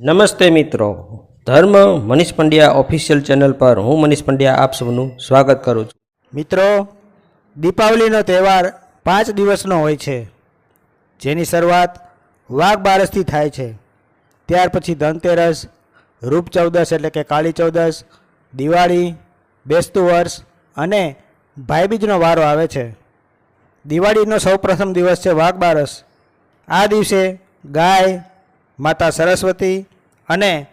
નમસ્તે મિત્રો. ધર્મ મનીષ પંડ્યા ઓફિશિયલ ચેનલ પર હું મનીષ પંડ્યા આપ સૌનું સ્વાગત કરું છું. મિત્રો, દીપાવલીનો તહેવાર પાંચ દિવસનો હોય છે. જેની શરૂઆત વાઘ બારસથી થાય છે. ત્યાર પછી ધનતેરસ, રૂપ ચૌદસ એટલે કે કાળી ચૌદસ, દિવાળી, બેસતું વર્ષ અને ભાઈબીજનો વારો આવે છે. દિવાળીનો સૌપ્રથમ દિવસ છે વાઘ બારસ. આ દિવસે ગાય માતા સરસ્વતી અને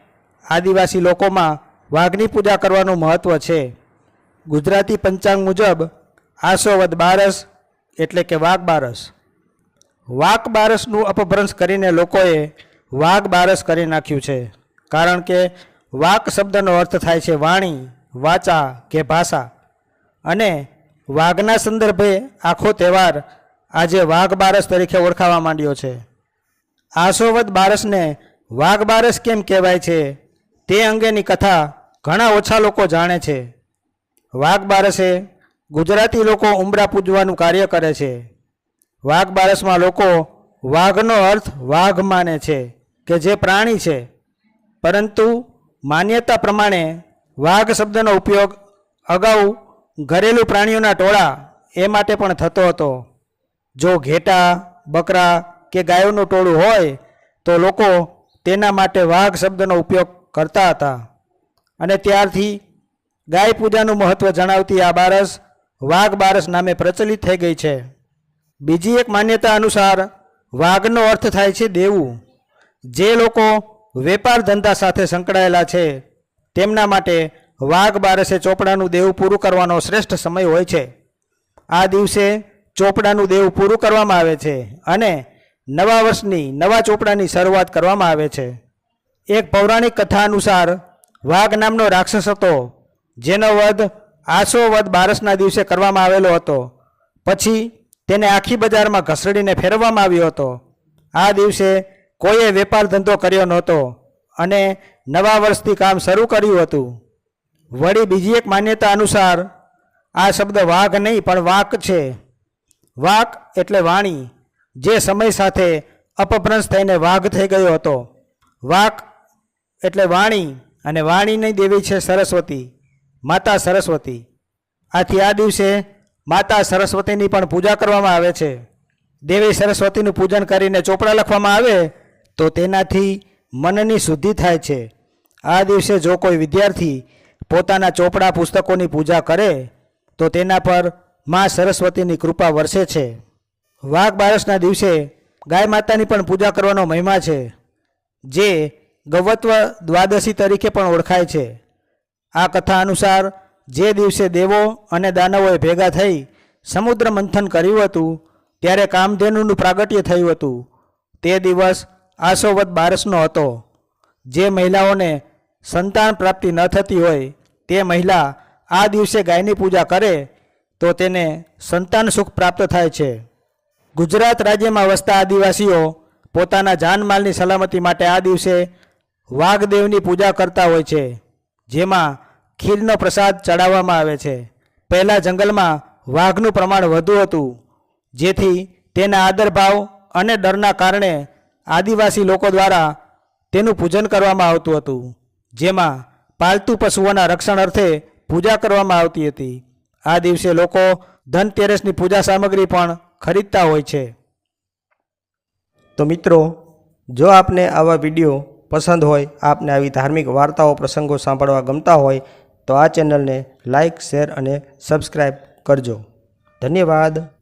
આદિવાસી લોકોમાં વાઘની પૂજા કરવાનું મહત્ત્વ છે. ગુજરાતી પંચાંગ મુજબ આસોવદ બારસ એટલે કે વાઘ બારસ. વાઘ બારસનું અપભ્રંશ કરીને લોકોએ વાઘ બારસ કરી નાખ્યું છે. કારણ કે વાક શબ્દનો અર્થ થાય છે વાણી, વાચા કે ભાષા. અને વાઘના સંદર્ભે આખો તહેવાર આજે વાઘ બારસ તરીકે ઓળખાવા માંડ્યો છે. આસોવદ બારસને વાઘ બારસ કેમ કહેવાય છે? તે અંગેની કથા ઘણા ઓછા લોકો જાણે છે. વાઘ બારસે ગુજરાતી લોકો ઉંબરા પૂજવાનું કાર્ય કરે છે. વાઘ બારસમાં લોકો વાઘનો અર્થ વાઘ માને છે કે જે પ્રાણી છે. પરંતુ માન્યતા પ્રમાણે વાઘ શબ્દનો ઉપયોગ અગાઉ ઘરેલું પ્રાણીઓના ટોળા એ માટે પણ થતો હતો. જો ઘેટા, બકરા કે ગાયોનું ટોળું હોય તો લોકો તેના માટે વાઘ શબ્દનો ઉપયોગ કરતા હતા. અને ત્યારથી ગાય પૂજાનું મહત્ત્વ જણાવતી આ બારસ વાઘ બારસ નામે પ્રચલિત થઈ ગઈ છે. બીજી એક માન્યતા અનુસાર વાઘનો અર્થ થાય છે દેવું. જે લોકો વેપાર ધંધા સાથે સંકળાયેલા છે, તેમના માટે વાઘ બારસે ચોપડાનું દેવું પૂરું કરવાનો શ્રેષ્ઠ સમય હોય છે. આ દિવસે ચોપડાનું દેવું પૂરું કરવામાં આવે છે અને નવા વર્ષની, નવા ચોપડાની શરૂઆત કરવામાં આવે છે. એક પૌરાણિક કથા અનુસાર, વાઘ નામનો રાક્ષસ હતો, જેનો વધ આસો વધ બારસના દિવસે કરવામાં આવેલો હતો. પછી તેને આખી બજારમાં ઘસડીને ફેરવવામાં આવ્યો હતો. આ દિવસે કોઈએ વેપાર ધંધો કર્યો નહોતો અને નવા વર્ષથી કામ શરૂ કર્યું હતું. વળી બીજી એક માન્યતા અનુસાર, આ શબ્દ વાઘ નહીં, પણ વાક છે. વાક એટલે વાણી. જે સમય સાથે અપભ્રંશ થઈને વાઘ થઈ ગયો હતો. વાક એટલે વાણી અને વાણીની દેવી છે સરસ્વતી, માતા સરસ્વતી. આથી આ દિવસે માતા સરસ્વતીની પણ પૂજા કરવામાં આવે છે. દેવી સરસ્વતીનું પૂજન કરીને ચોપડા લખવામાં આવે તો તેનાથી મનની શુદ્ધિ થાય છે. આ દિવસે જો કોઈ વિદ્યાર્થી પોતાના ચોપડા પુસ્તકોની પૂજા કરે તો તેના પર મા સરસ્વતીની કૃપા વરસે છે. વાઘ બારસના દિવસે ગાય માતાની પણ પૂજા કરવાનો મહિમા છે, જે ગવત્વ દ્વાદશી તરીકે પણ ઓળખાય છે. આ કથા અનુસાર જે દિવસે દેવો અને દાનવોએ ભેગા થઈ સમુદ્ર મંથન કર્યું હતું, ત્યારે કામધેનુનું પ્રાગટ્ય થયું હતું. તે દિવસ આસોવત બારસનો હતો. જે મહિલાઓને સંતાન પ્રાપ્તિ ન થતી હોય, તે મહિલા આ દિવસે ગાયની પૂજા કરે, તો તેને સંતાન સુખ પ્રાપ્ત થાય છે. ગુજરાત રાજ્યમાં વસતા આદિવાસીઓ પોતાના જાનમાલની સલામતી માટે આ દિવસે વાઘદેવની પૂજા કરતા હોય છે, જેમાં ખીરનો પ્રસાદ ચડાવવામાં આવે છે. પહેલાં જંગલમાં વાઘનું પ્રમાણ વધુ હતું, જેથી તેના આદરભાવ અને ડરના કારણે આદિવાસી લોકો દ્વારા તેનું પૂજન કરવામાં આવતું હતું, જેમાં પાલતુ પશુઓના રક્ષણ અર્થે પૂજા કરવામાં આવતી હતી. આ દિવસે લોકો ધનતેરસની પૂજા સામગ્રી પણ ખરીદતા હોય છે. તો મિત્રો, જો આપને આવા વીડિયો પસંદ હોય, આપને આવી ધાર્મિક વાર્તાઓ, પ્રસંગો સાંભળવા ગમતા હોય, તો આ ચેનલને લાઇક શેર અને સબસ્ક્રાઈબ કરજો. ધન્યવાદ.